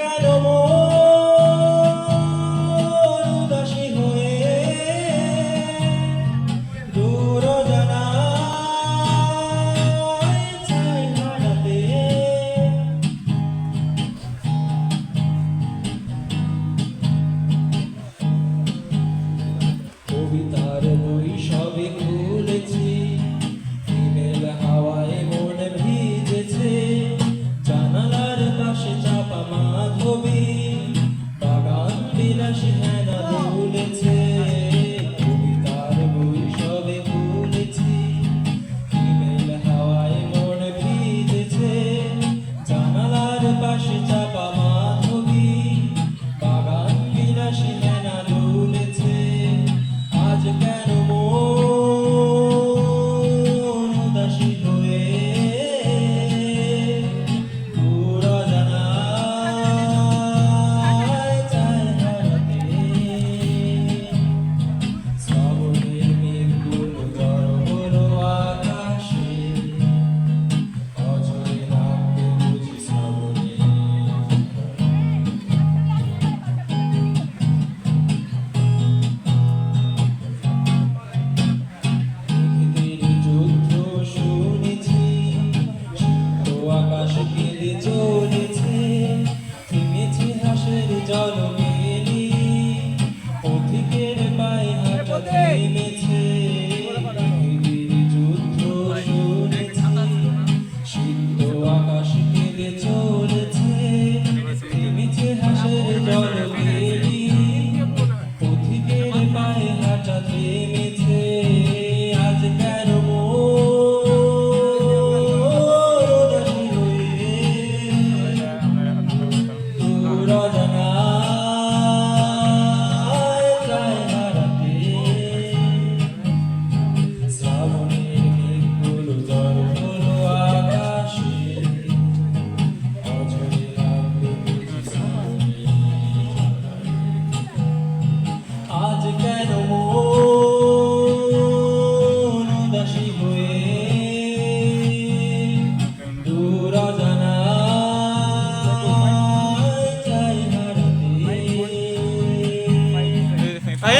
Yeah. Kailash হেনা দুলেছে কবিতার বৈশবে ফুলেছি হাওয়ায় মন ভিজেছে জানালার পাশে Dimitri.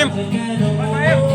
Saim! Saim!